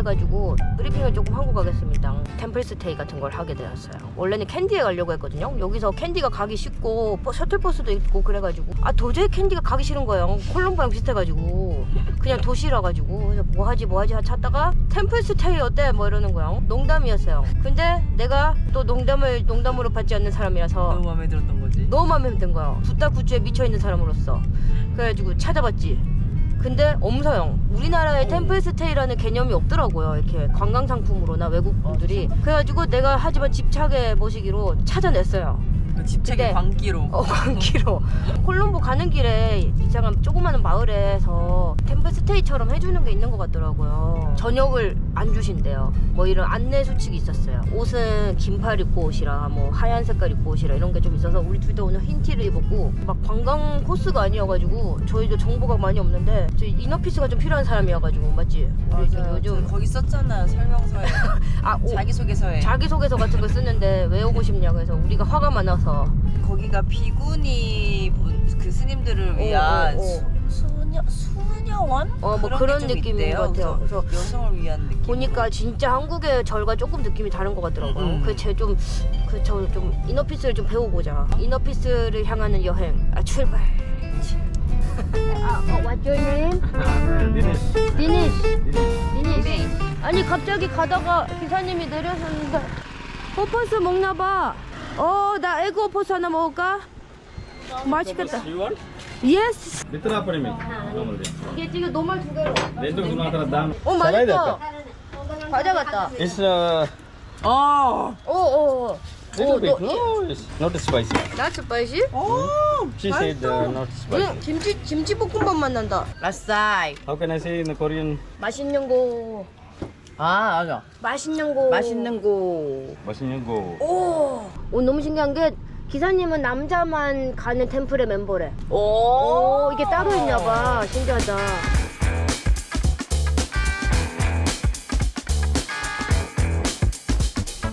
해가지고 브리핑을 조금 하고 가겠습니다. 템플 스테이 같은 걸 하게 되었어요. 원래는 캔디에 가려고 했거든요. 여기서 캔디가 가기 쉽고 버- 셔틀버스도 있고 그래가지고 아 도저히 캔디가 가기 싫은 거예요. 콜롬보랑 비슷해가지고 그냥 도시라 가지고 뭐 하지 뭐 하지 찾다가 템플 스테이 어때 뭐 이러는 거예요. 농담이었어요. 근데 내가 또 농담을 농담으로 받지 않는 사람이라서 너무 마음에 들었던 거지. 너무 마음에 든 거야. 굿다 굿즈에 미쳐 있는 사람으로서. 그래가지고 찾아봤지. 근데 엄서영 우리나라에 템플 스테이라는 개념이 없더라고요. 이렇게 관광 상품으로나 외국 분들이. 그래가지고 내가 하지만 집착의 모시기로 찾아냈어요. 그 집착의 근데- 광기로. 어, 광기로. 콜롬보 가는 길에 이상한 조그마한 마을에서 템플 스테이처럼 해주는 게 있는 것 같더라고요. 저녁을 안 주신대요. 뭐 이런 안내 수칙이 있었어요. 옷은 긴팔 입고 오시라, 뭐 하얀 색깔 입고 오시라 이런 게 좀 있어서 우리 둘 다 오늘 흰 티를 입었고 막 관광 코스가 아니어가지고 저희도 정보가 많이 없는데 저 이너피스가 좀 필요한 사람이어가지고 맞지? 우리 좀 맞아요. 요즘 저 거기 썼잖아요. 설명서에. 아 오, 자기소개서에. 자기소개서 같은 거 쓰는데 왜 오고 싶냐고 해서 우리가 화가 많아서 거기가 비구니 분, 그 스님들을 위한 어, 어. 수, 수녀, 수녀원? 어, 뭐게 그런 좀 느낌인 있대요. 것 같아요. 그래서 여성을 위한 느낌. 보니까 진짜 한국의 절과 조금 느낌이 다른 것 같더라고요. 음. 그제좀그저좀 이너피스를 좀 배워보자. 이너피스를 향하는 여행. 아 출발. 아, 어, what's your name? Dinesh. 아니 갑자기 가다가 기사님이 내려섰는데 호퍼스 먹나 봐. 어, 나 에그 호퍼스 하나 먹을까? 맛있겠다. 예스. Normal din. 이게 지금 노말 두 개로. Dito Sumatra dam. 어, 맛있다. 과자 같다. It's uh, 어. 오, 오, 오. little bit. 너- No, it's not spicy. 나 스파이시? 어. She said uh, not spicy. 응, 김치 김치 볶음밥 맛 난다. 라싸이. How can I say in the Korean? 맛있는 거, 아, 맞아. 맛있는 거. 맛있는 거. 맛있는 거. 오, 오 너무 신기한 게 기사님은 남자만 가는 템플의 멤버래. 오. 오, 이게 따로 있나 봐. 신기하다.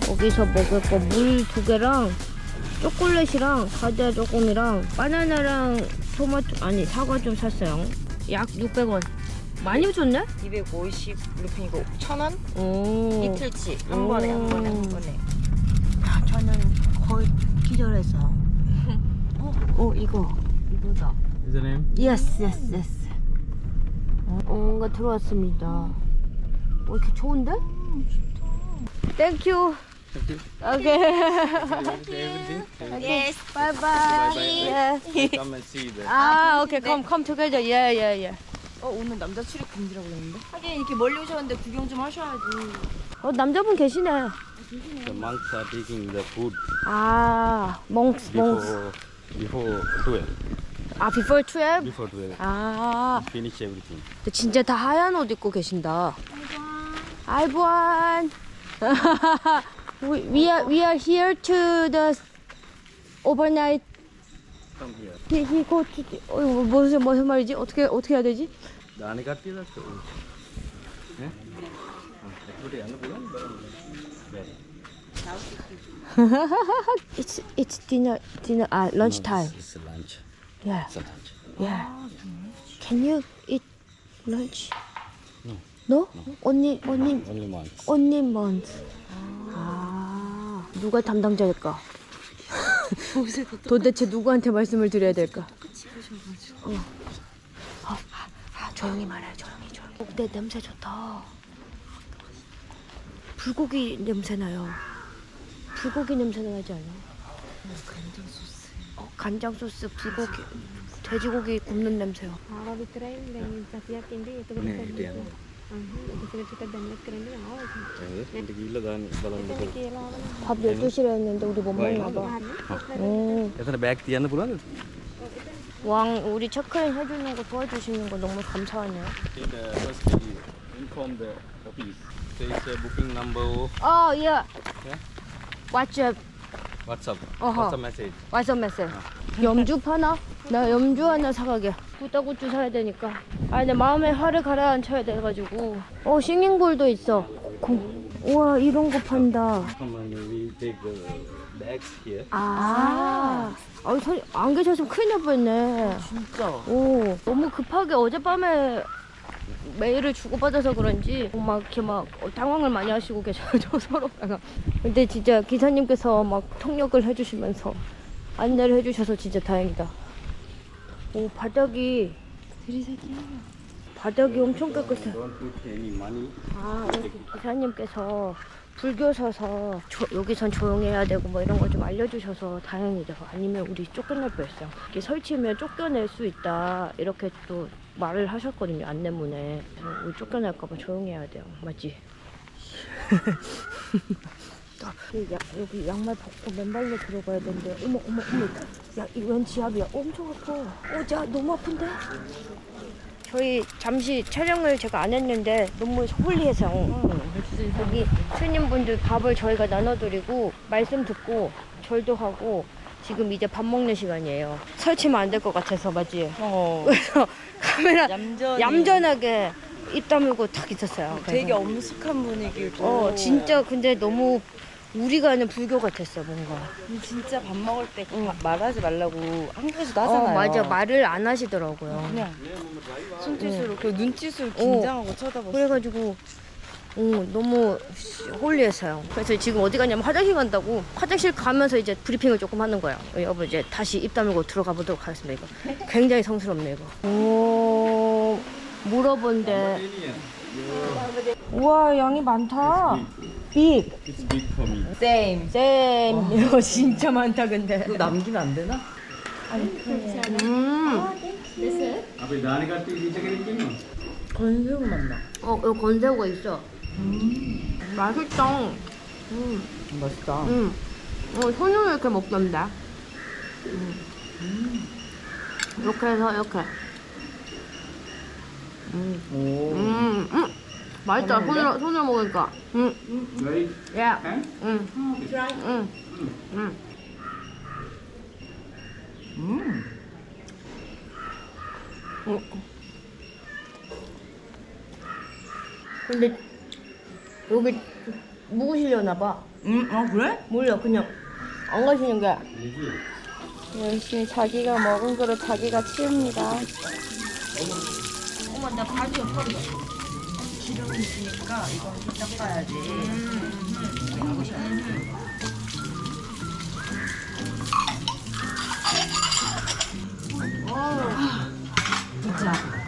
거기서 먹을 거 물 두 개랑 초콜릿이랑 과자 조금이랑 바나나랑 토마토 아니 사과 좀 샀어요. 약 600원. 많이 줬네? 250 루핀이고 1000원? 오. 이틀치. 한 번에 한 번에 한 번에. 저는 거의 기절했어. 어, 어 이거 이거다. Is the name? 예스 예스 예스. 어, 뭔가 들어왔습니다. 어, 이렇게 좋은데? 땡큐. 오케이. Everything. 예스. 바이바이. 예. Come and see the. 아, 오케이. come come together. 예, 예, 예. 어, 오늘 남자 출입 금지라고 했는데? 하긴 이렇게 멀리 오셨는데 구경 좀 하셔야지. 어, 남자분 계시네. The monks are taking the food 아, 몽스 몽스. before before 12. 아, before 12? Before 12. 아, Finish everything. 근데 진짜 다 하얀 옷 입고 계신다. 아이보안. we, we are we are here to the overnight. Come here. He, he go to 어, 무슨 무슨 말이지? 어떻게 어떻게 해야 되지? La to. Eh? Ekbudi ano bulan? Baik. It's it's dinner dinner ah lunch time. It's lunch. Yeah It's lunch. yeah. Can you eat lunch? No. No? Only only Only monks. only month. 아 누가 담당자일까? 도대체 누구한테 말씀을 드려야 될까? 어. 아, 아, 아, 조용히 말해, 조용히, 조용히. 어, 내 냄새 좋다. 불고기 냄새 나요. 불고기 냄새 나지 않아? 간장 소스. 어, 간장 소스, 불고기, 돼지고기 굽는 냄새요. 밥 12시로 했는데 우리 못 먹나 봐. 음. 예산에 맥 뒤에는 불안 왕 우리 체크인 해주는 거 도와주시는 거 너무 감사하네요. 어, 예. Yeah. WhatsApp. WhatsApp. Uh -huh. WhatsApp message. WhatsApp message. Uh -huh. 염주 파나? 나 염주 하나 사가게. 구따구추 사야 되니까. 아, 내 마음에 화를 가라앉혀야 돼가지고. 어, 싱잉볼도 있어. 고- 우와, 이런 거 판다. Come on, we take the bags here. 아, 아, 서, 안 계셨으면 큰일 날 뻔했네. 진짜. 오, 너무 급하게 어젯밤에 메일을 주고받아서 그런지 막 이렇게 막 당황을 많이 하시고 계셔서 서로가. 근데 진짜 기사님께서 막 통역을 해주시면서 안내를 해주셔서 진짜 다행이다. 오 바닥이 바닥이 엄청 깨끗해. 아 여기 기사님께서 불교셔서 조- 여기선 조용해야 되고 뭐 이런 걸좀 알려주셔서 다행이다. 아니면 우리 쫓겨날 뻔했어요. 이렇게 설치면 쫓겨낼 수 있다 이렇게 또 말을 하셨거든요 안내문에. 우리 쫓겨날까봐 조용해야 돼요. 맞지? 아, 이 야, 여기 양말 벗고 맨발로 들어가야 되는데 어머 어머 어머 야 이웬 지압이야 엄청 아파 어, 자 너무 아픈데 저희 잠시 촬영을 제가 안 했는데 너무 홀리해서 여기 스님분들 밥을 저희가 나눠드리고 말씀 듣고 절도 하고 지금 이제 밥 먹는 시간이에요. 설치면 안 될 것 같아서 맞지? 어. 그래서 카메라 얌전히. 얌전하게 입 다물고 탁 있었어요. 되게 엄숙한 분위기고. 어 진짜 근데 너무 우리가 아는 불교 같았어 뭔가. 진짜 밥 먹을 때밥 말하지 말라고 한국에서도 하잖아요. 어 맞아 말을 안 하시더라고요. 그냥 손짓으로 그 눈짓으로 긴장하고 쳐다봤어. 그래가지고 어, 너무 홀리했어요. 그래서 지금 어디 가냐면 화장실 간다고 화장실 가면서 이제 브리핑을 조금 하는 거예요. 여러분 이제 다시 입 다물고 들어가 보도록 하겠습니다. 이거 굉장히 성스럽네 이거. 오 물어본데 우와 양이 많다. big. It's big for me. Same. Same. 이거 진짜 많다 근데. 이거 남기면 안 되나? 음. 앞에 나니 같은 게 진짜 괜찮겠나? 건새우 맛나. 어, 여기 건새우가 있어. 음. 맛있다. 음. 맛있다. 음. 어, 손으로 이렇게 먹던데. 음. 이렇게 해서 이렇게. 음. 오. 음. 음. 맛있다. 손으로 손으로 먹으니까. 음, Very 야, huh? 음, 음, 음. 음. 어. 근데 여기 묵으시려나 봐. 음, 아 그래? 몰라, 그냥 안 가시는 게. 열심히 자기가 먹은 거로 자기가 치웁니다. 어머, 나 바지 엎어져. 기름 있으니까 이건 좀 닦아야지.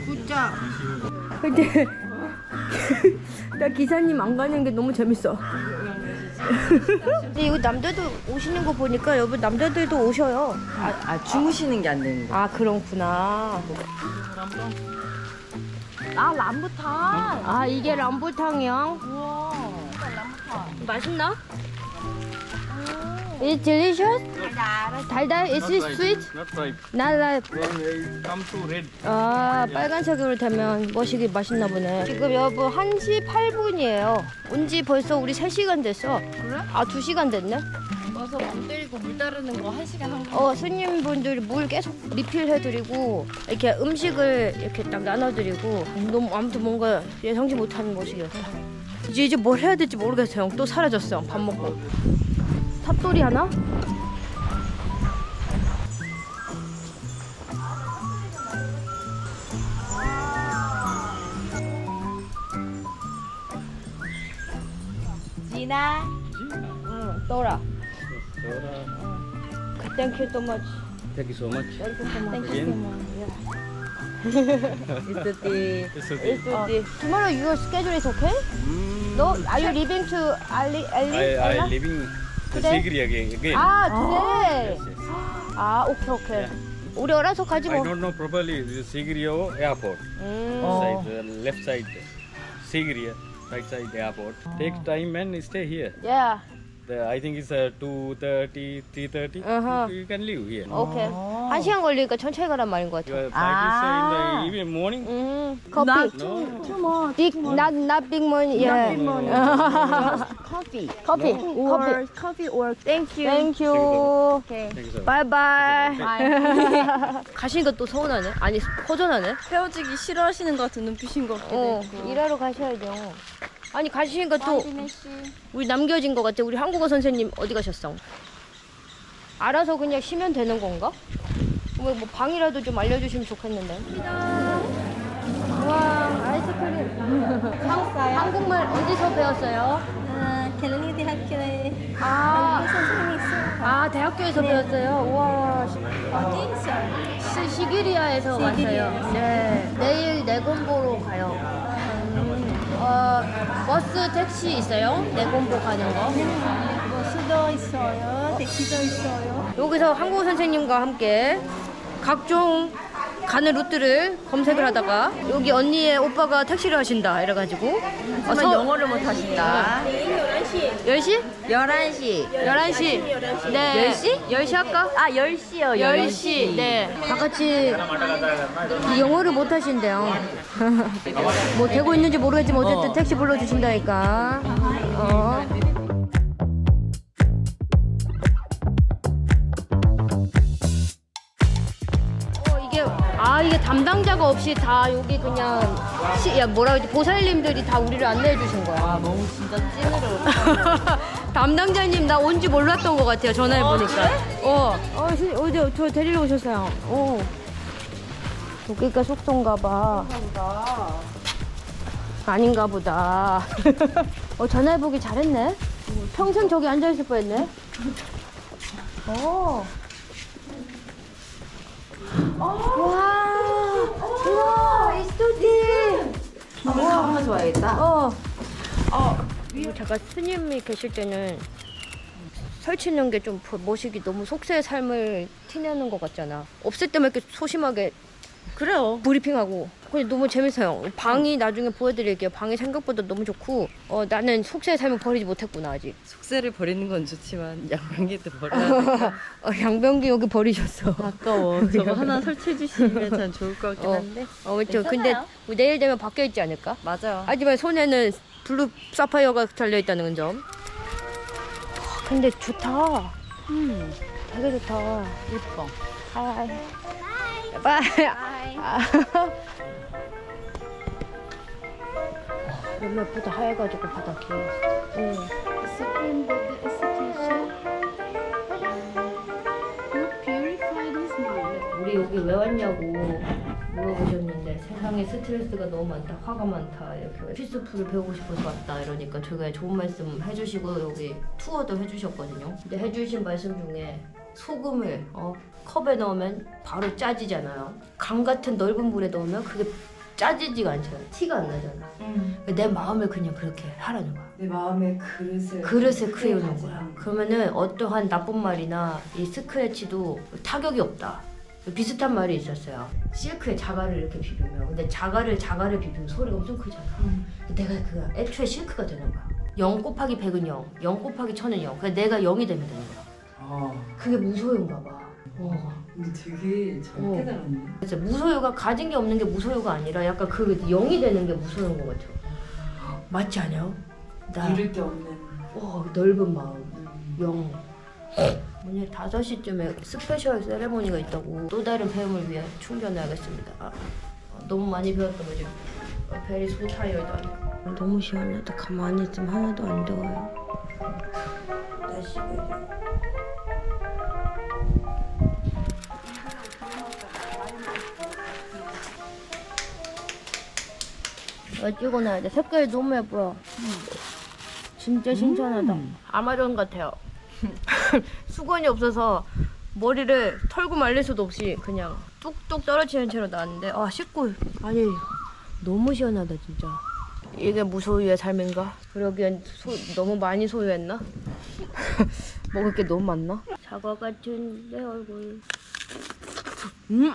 진짜. 근데 나 기사님 안 가는 게 너무 재밌어. 근데 이거 남자도 오시는 거 보니까 여러분 남자들도 오셔요. 아, 아 주무시는 게 안 되는 거. 아 그렇구나. 아 람부탕. 아 이게 람부탕이야? 우와. 맛있나? It's delicious. 달달. Is it sweet? Not ripe. Not like. When it come to red. 아 빨간색으로 되면 머시기 맛있나 보네 지금 여러분 1시 8분이에요 온 지 벌써 우리 3시간 됐어 그래? 아 2시간 됐네 와서 멍 때리고 물 따르는 거 한 시간 한 거. 어 스님분들이 물 계속 리필해드리고 이렇게 음식을 이렇게 딱 나눠드리고 너무 아무튼 뭔가 예상치 못한 모습이었어 이제 이제 뭘 해야 될지 모르겠어요 또 사라졌어 밥 먹고 탑돌이 하나? 지나. 응 또라 Sora. Thank you so much Thank you so much. Thank you so much Again. 이스티. It's okay. It's okay. Tomorrow your schedule is okay? Mm, No? Are you leaving to Ali? Ali? I I Ella? living the Today? Sigri again. Again. 아, today. Yes, yes. 아, 오케이, 오케이. 우리 알아서 가지 I 뭐. don't know properly. This is Sigrio Airport. 음. Oh. Side, the left side, Sigria, right side airport. Take time and stay here. Yeah. The, I think it's uh, 2.30, 3.30. Uh-huh. You, you can live here. 오케이. 어. 한 시간 걸리니까 천천히 가란 말인 것 같아. Your practice Ah. in the evening, morning? 음. 커피. Not No. Big, not, not big money. Yeah. coffee. 커피. Or 커피. coffee or Thank you. Thank you. okay. Thank you so much. 바이바이. 가시니까 또 서운하네. 아니, 허전하네. 헤어지기 싫어하시는 것 같은 눈빛인 것 같기도 어, 했고. 일하러 가셔야죠. 아니 가시니까 또 우리 남겨진 것 같아. 우리 한국어 선생님 어디 가셨어? 알아서 그냥 쉬면 되는 건가? 뭐, 뭐 방이라도 좀 알려주시면 좋겠는데. 와 아이스크림 어디서 배웠어요? 아, 갤러리 대학교에 아, 선생님이 있어요. 아 대학교에서 배웠어요? 우와. 어디 있어요? 시, 시기리아에서 왔어요. 네. 내일 내곰보로 가요. 어, 버스 택시 있어요? 내곰보 가는 거? 버스도 있어요. 택시도 있어요. 여기서 한국 선생님과 함께 각종 가는 루트를 검색을 하다가 여기 언니의 오빠가 택시를 하신다 이래가지고 하지만 영어를 못 하신다. 10시? 11시. 11시? 네 10시? 10시 할까? 아, 10시요. 10시 네 다 같이 영어를 못 하신대요 뭐 되고 있는지 모르겠지만 어쨌든 택시 불러주신다니까 어. 어 아 이게 담당자가 없이 다 여기 그냥 시, 야 뭐라 그러지 보살님들이 다 우리를 안내해 주신 거야 아, 너무 진짜 찐으로. 담당자님 나 온지 몰랐던 것 같아요 전화해 보니까. 어, 어, 시- 어제 저 데리러 오셨어요. 어. 여기가 숙소인가 봐. 아닌가 보다. 어 전화해 보기 잘했네. 평생 저기 앉아 있을 뻔했네. 어. 와, 우와, 이 스튜디. 한번 가보면서 와야겠다. 어. 어. 잠깐 스님이 계실 때는 설치는 게좀 모시기 너무 속세의 삶을 티내는 것 같잖아. 없을 때만 이렇게 소심하게 그래요. 브리핑하고. 근데 너무 재밌어요. 방이 나중에 보여드릴게요. 방이 생각보다 너무 좋고, 어, 나는 속세의 삶을 버리지 못했구나, 아직. 숙세를 버리는 건 좋지만 양변기도 버려야 돼. 어, 양변기 여기 버리셨어. 아까워. 저거 하나 설치해 주시면 참 좋을 것 같긴 어, 한데. 어, 그렇죠. 근데 뭐 내일 되면 바뀌어 있지 않을까? 맞아요. 하지만 손에는 블루 사파이어가 달려 있다는 점. 와, 근데 좋다. 음, 되게 좋다. 예뻐. 하이. 바이. 아. 너무 예쁘다. 하얘가지고 바닥이. 응. Mind. 우리 여기 왜 왔냐고 물어보셨는데 세상에 스트레스가 너무 많다 화가 많다 이렇게 피스풀을 배우고 싶어서 왔다 이러니까 저희가 좋은 말씀 해주시고 여기 투어도 해주셨거든요 근데 해주신 말씀 중에 소금을 어, 컵에 넣으면 바로 짜지잖아요 강 같은 넓은 물에 넣으면 그게 짜지지가 않잖아 티가 안 나잖아 내 마음을 그냥 그렇게 하라는 거야 내 마음의 그릇을 그릇에 크여놓은 거야. 그러면은 어떠한 나쁜 말이나 이 스크래치도 타격이 없다. 비슷한 말이 있었어요. 실크에 자갈을 이렇게 비비면, 근데 자갈을 자갈을 비비면 소리가 엄청 크잖아. 내가 그 애초에 실크가 되는 거야. 0 곱하기 100은 0, 0 곱하기 1000은 0. 그러니까 내가 0이 되면 되는 거야. 아 그게 무소유인가 봐. 어. 근데 되게 잘 어. 깨달았네 진짜 무소유가 가진 게 없는 게 무소유가 아니라 약간 그 0이 되는 게 무소유인 것 같아. 맞지 않아요? 나 잃을 게 없는 어, 넓은 마음. 영. 오늘 5시쯤에 스페셜 세레모니가 있다고 또 다른 배움을 위해 충전해야겠습니다. 아, 어, 너무 많이 배웠던. 어, 베리 소 타이어드. 너무 시원하다. 가만히 있으면 하나도 안 더워요. 날씨가 이래. 어, 찍어놔야 돼. 색깔이 너무 예뻐요. 진짜 신선하다. 아마존 같아요. 수건이 없어서 머리를 털고 말릴 수도 없이 그냥 뚝뚝 떨어지는 채로 나왔는데 아 씻고 아니 너무 시원하다 진짜. 이게 무소유의 삶인가? 그러기엔 소, 너무 많이 소유했나? 먹을 게 너무 많나? 사과 같은 내 얼굴. 음.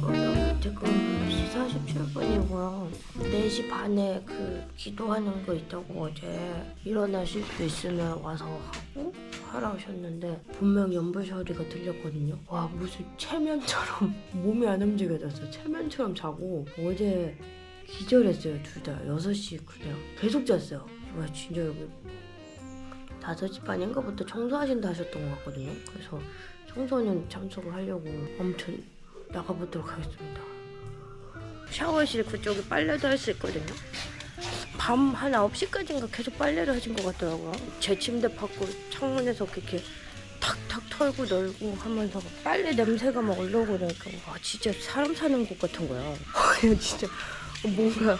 어, 4시 47분이고요. 4시 반에 그 기도하는 거 있다고 어제 일어나실 수 있으면 와서 하셨는데 분명 연불 소리가 들렸거든요. 와 무슨 체면처럼 몸이 안 움직여졌어. 체면처럼 자고 어제 기절했어요 둘 다. 6시 그냥 계속 잤어요. 와 진짜 여기 5시 반인가부터 청소하신다 하셨던 것 같거든요. 그래서 청소는 참석을 하려고 아무튼 나가보도록 하겠습니다. 샤워실 그쪽에 빨래도 할 수 있거든요. 밤 한 9시까지인가 계속 빨래를 하신 것 같더라고요. 제 침대 밖으로 창문에서 이렇게 탁탁 털고 널고 하면서 빨래 냄새가 막 올라오고 그러니까 와 진짜 사람 사는 곳 같은 거야. 그냥 진짜 뭔가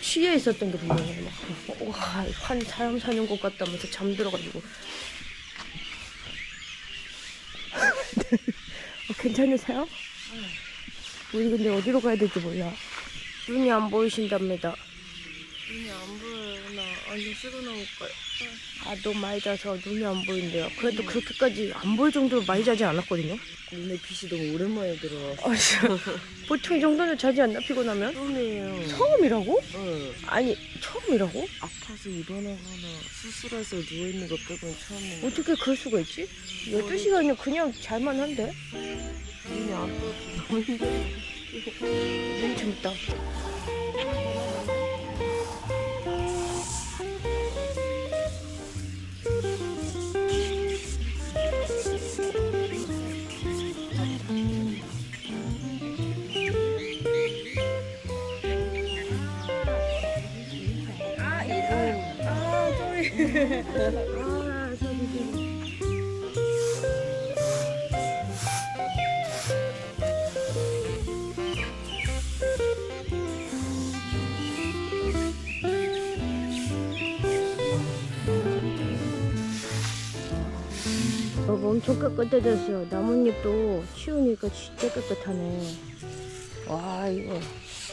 취해 있었던 게 분명해. 막, 와, 한 사람 사는 곳 같다면서 잠들어가지고. 어, 괜찮으세요? 우리 근데 어디로 가야 될지 몰라. 눈이 안 보이신답니다. 눈이 안 보여요. 나 완전 쓰고 나올까요? 아, 너무 많이 자서 눈이 안 보인대요. 그래도 그렇게까지 안 보일 정도로 많이 자지 않았거든요. 눈에 빛이 너무 오랜만에 들어왔어. 아, 진짜. 보통 이 정도는 자지 않나, 피곤하면? 처음이에요. 처음이라고? 응. 아니, 처음이라고? 아파서 일어나거나 수술해서 누워있는 거 빼고는 처음이에요. 어떻게 그럴 수가 있지? 12시간이면 그냥 잘만 한데? 눈이 안 떠서 너무 힘들어. 너무 재밌다. 어, 엄청 깨끗해졌어요. 나뭇잎도 치우니까 진짜 깨끗하네. 와, 이거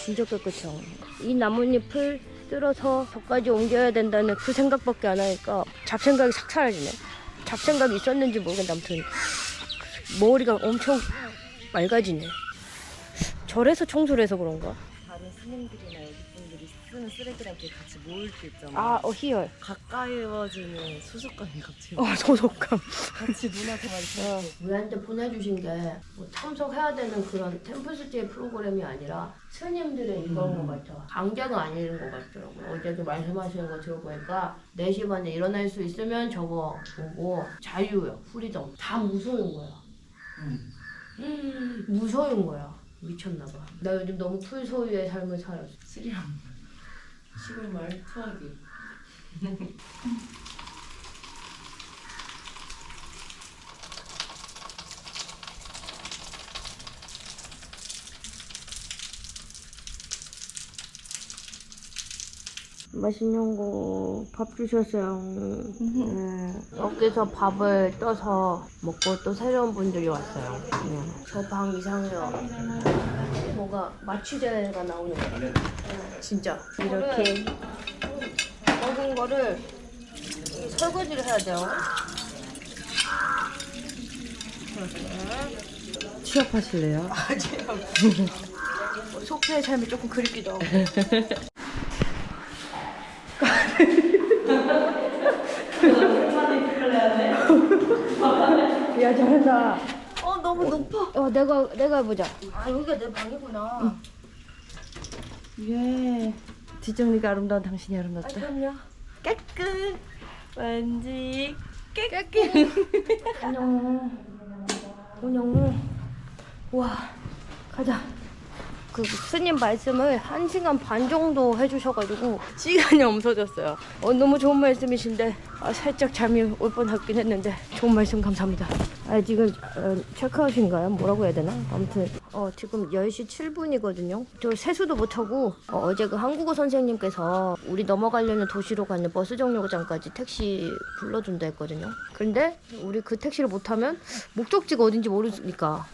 진짜 깨끗해요. 이 나뭇잎을 뜯어서 저까지 옮겨야 된다는 그 생각밖에 안 하니까 잡생각이 싹 사라지네. 잡생각이 있었는지 모르겠는데 아무튼 머리가 엄청 맑아지네. 절에서 청소를 해서 그런가? 다른 스님들이나 쓰는 쓰레기랑 이렇게 같이 모을 때 있잖아. 아, 어, 희열. 가까이워지는 소속감이 갑자기. 어, 소속감. 같이 문화생활이 어. 우리한테 보내주신 게 뭐 참석해야 되는 그런 템플스테이 프로그램이 아니라 스님들의 이건 것 같아. 강제가 아닌 것 같더라고요. 어제도 말씀하시는 거 들어보니까 4시 반에 일어날 수 있으면 저거 보고 자유요, 프리덤. 다 무서운 거야. 음, 무서운 거야. 미쳤나 봐. 나 요즘 너무 풀소유의 삶을 살았어. 스리랑 시골 마을 투하기. 맛있는 거 밥 주셨어요. 네. 여기서 밥을 떠서 먹고 또 새로운 분들이 왔어요. 네. 저 방 이상해요. 뭐가 마취제가 나오는 거 같아요. 진짜. 이렇게 먹은 거를 이 설거지를 해야 돼요. 취업하실래요? 속회의 삶이 조금 그립기도 하고. 야 잘한다. 어 너무 높아. 어 내가 내가 해보자. 아 여기가 내 방이구나. 예. 뒷정리가 아름다운 당신이 아 아름답다. 그럼요. 깨끗. 완지 깨끗. 안녕. 안녕. 와 가자. 그 스님 말씀을 한 시간 반 정도 해주셔가지고 시간이 없어졌어요. 어, 너무 좋은 말씀이신데 아, 살짝 잠이 올 뻔하긴 했는데 좋은 말씀 감사합니다. 아, 지금 어, 체크아웃인가요? 뭐라고 해야 되나? 아무튼 어, 지금 10시 7분이거든요. 저 세수도 못하고 어, 제그 한국어 선생님께서 우리 넘어가려는 도시로 가는 버스 정류장까지 택시 불러준다 했거든요. 근데 우리 그 택시를 못 타면 목적지가 어딘지 모르니까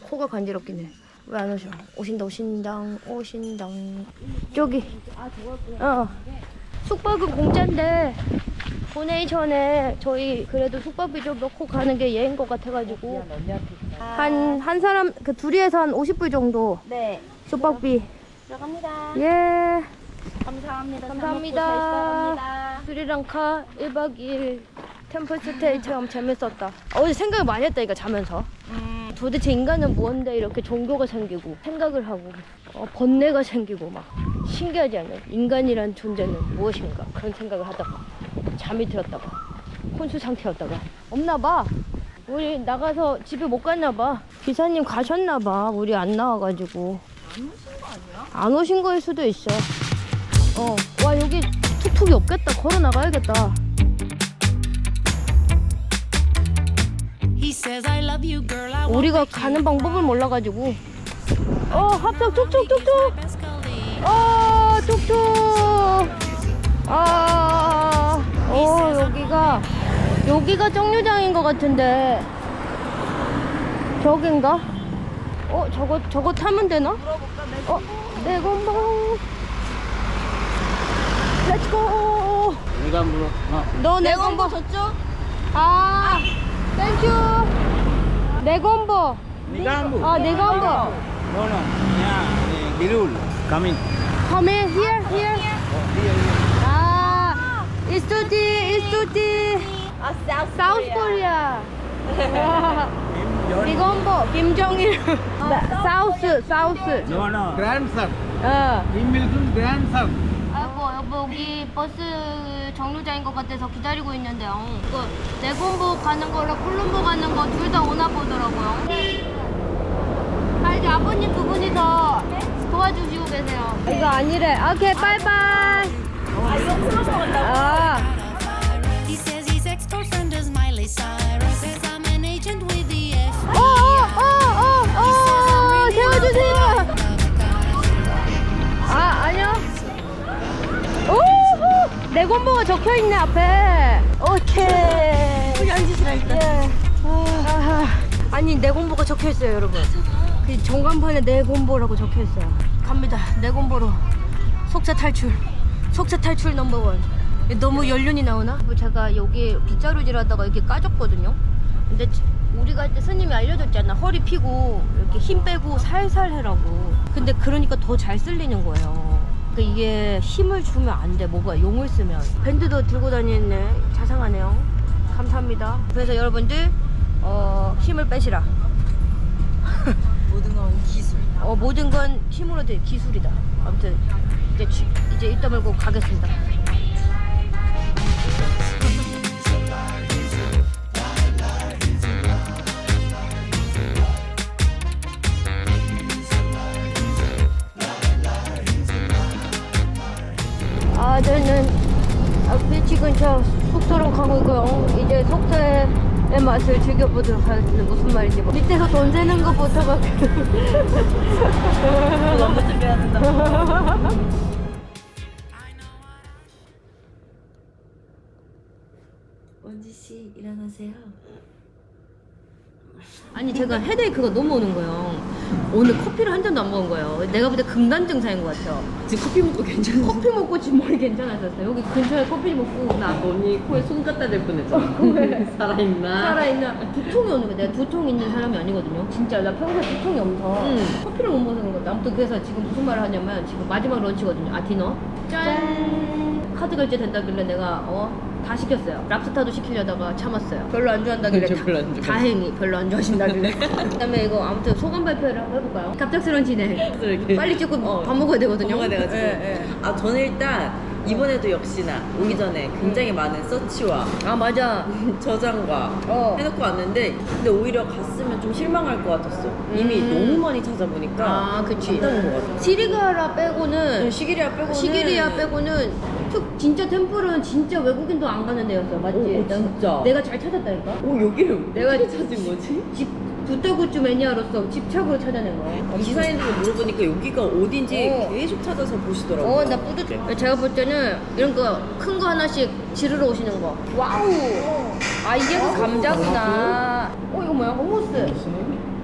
코가 간지럽긴 해. 왜 안 오셔? 오신다 오신다 오신다. 저기. 어. 숙박은 공짜인데 도네이션에 저희 그래도 숙박비 좀 넣고 가는 게 예인 것 같아가지고 한 한 사람 그 둘이에서 한 50불 정도 네. 숙박비. 들어갑니다. 예. 감사합니다. 감사합니다. 스리랑카 1박 2일 템플스테이 체험 재밌었다. 어제 생각을 많이 했다 이거 자면서. 도대체 인간은 뭔데 이렇게 종교가 생기고 생각을 하고 어, 번뇌가 생기고 막 신기하지 않아요? 인간이란 존재는 무엇인가? 그런 생각을 하다가 잠이 들었다가 혼수 상태였다가. 없나 봐. 우리 나가서 집에 못 갔나 봐. 기사님 가셨나 봐. 우리 안 나와가지고. 안 오신 거 아니야? 안 오신 거일 수도 있어. 어와 여기 툭툭이 없겠다. 걸어 나가야겠다 우리가 가는 방법을 몰라가지고 어 합석 툭툭툭툭 best colleague. 어 툭툭 아, 어 여기가 여기가 정류장인 것 같은데 저긴가? 어 저거 저거 타면 되나? 어 내건봉 렛츠고 내가 물어. 어. 너 내건보 줬죠? 아 땡큐 내건보 니간부. 아 내건보 No, no. Yeah, Girul. Coming. Come in here, here. 아, 이스투디, 이스투디. 아, 사우스 코리아. 이건보, 김정일. 나- 사우스, 사우스. No, no. Grandson. 어. Kim Il-sung grandson. 여보, 여기 버스 정류장인 것 같아서 기다리고 있는데요. 이거 내건보 가는 거랑 콜롬보 가는 거 둘 다 오나 보더라고요. 아, 이제 아버님 두 분이서 도와주시고 계세요. 이거 아니래. 오케이, 바이바이. 아, is Miley Cyrus. Says 오, 내 건보가 적혀 있네 앞에. 오케이. 우리 앉으시라 일단. 예. 아, 아니 내 공보가 적혀 있어요, 여러분. 그 정간판에 내 공보라고 적혀 있어요. 갑니다. 내 공보로 속세 탈출. 속세 탈출 넘버 원. 너무 연륜이 나오나? 뭐 제가 여기 빗자루질 하다가 이렇게 까졌거든요. 근데 지- 우리 갈때 스님이 알려줬잖아. 허리 피고 이렇게 힘 빼고 살살 해라고. 근데 그러니까 더 잘 쓸리는 거예요. 그 이게 힘을 주면 안 돼. 뭐가 용을 쓰면. 밴드도 들고 다니네. 자상하네요. 감사합니다. 그래서 여러분들 어, 힘을 빼시라. 모든 건 기술. 어, 모든 건 힘으로 된 기술이다. 아무튼 이제 쥐- 이제 이따 말고 가겠습니다. 저 숙소로 가고 있고요. 이제 속세의 맛을 즐겨보도록 하겠습니다. 무슨 말인지 뭐. 밑에서 돈 세는 것부터가 너무 준비해야 된다. 원지 씨 일어나세요. 아니 제가 헤데이크가 너무 오는 거예요. 오늘 커피를 한 잔도 안 먹은 거예요. 내가 볼 때 금단 증상인 것 같아요. 지금 커피 먹고 괜찮으세요? 커피 먹고 지금 머리 괜찮아졌어요. 여기 근처에 커피 먹고 나 언니 코에 손 갖다 댈 뻔했잖아. 살아있나? 살아있는 두통이 오는 거야. 내가 두통 있는 사람이 아니거든요. 진짜 나 평소에 두통이 없어. 응. 커피를 못 먹는 거야. 아무튼 그래서 지금 무슨 말을 하냐면 지금 마지막 런치거든요. 아 디너. 짠. 카드 결제 된다길래 내가 어. 다 시켰어요. 랍스타도 시키려다가 참았어요. 별로 안 좋아한다길래 저 다- 별로 안 좋아해요. 다행히 별로 안 좋아하신다길래. 그다음에 이거 아무튼 소감 발표를 한번 해볼까요? 갑작스러운 진행. 이렇게. 빨리 찍고 어. 밥 먹어야 되거든요. 먹어야 돼가지고. 예, 예. 아 저는 일단 이번에도 역시나 오기 전에 굉장히 많은 서치와 아 맞아. 저장과 어. 해놓고 왔는데 근데 오히려 갔으면 좀 실망할 것 같았어. 이미 음. 너무 많이 찾아보니까 아 그치. 안타는 것 같아. 시리가라 빼고는 시기리아 빼고는 시기리아 빼고는 특 진짜 템플은 진짜 외국인도 안 가는 데였어 맞지? 오, 오, 진짜. 내가 잘 찾았다니까? 오 여기를 내가 찾은 거지? 집 부타구쭈 매니아로서 집착으로 찾아낸 거야. 기사님들 물어보니까 여기가 어딘지 어. 계속 찾아서 보시더라고요. 어나 뿌듯 제가 볼 때는 이런 거 큰 거 하나씩 지르러 오시는 거. 와우! 아 이게 그 감자구나. 어 이거 뭐야? 호모스.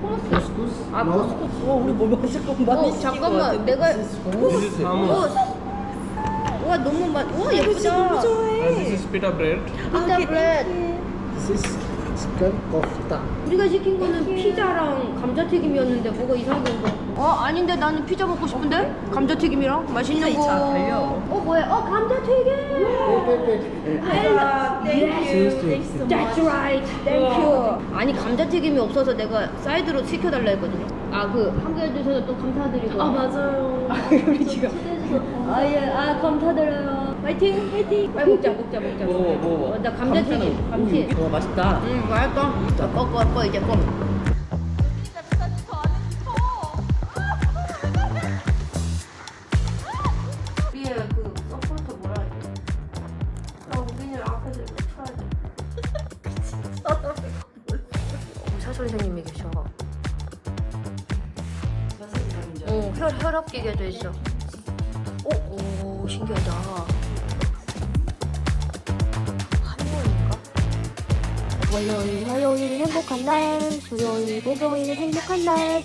호모스? 아 코스코스. 와 우리 뭐 많이 어 잠깐만. 내가 is hummus. 와 너무 맛. 와 너무 예쁘다. 좋아해. And this is pita bread. 피자 브레드. This is chicken kofta. 우리가 시킨 거는 피자랑 감자튀김이었는데 뭐가 이상한 거? 어 아닌데 나는 피자 먹고 싶은데 감자튀김이랑 맛있는 피자 거. 어 뭐야? 어 감자튀김. 아. That's right. Thank you. 아니 감자튀김이 없어서 내가 사이드로 시켜달라 했거든요. 아 그 한개 주셔서 또 감사드리고. 아 맞아요. 우리 지금. 아예. 아 감사드려요. 화이팅 화이팅. 빨리 먹자 먹자 먹자. 먹어, 먹어. 어, 나 감자튀김 감튀 와 맛있다. 응 맛있다. 자꺼꺼꺼 이제 꺼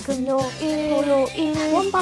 행복한 날,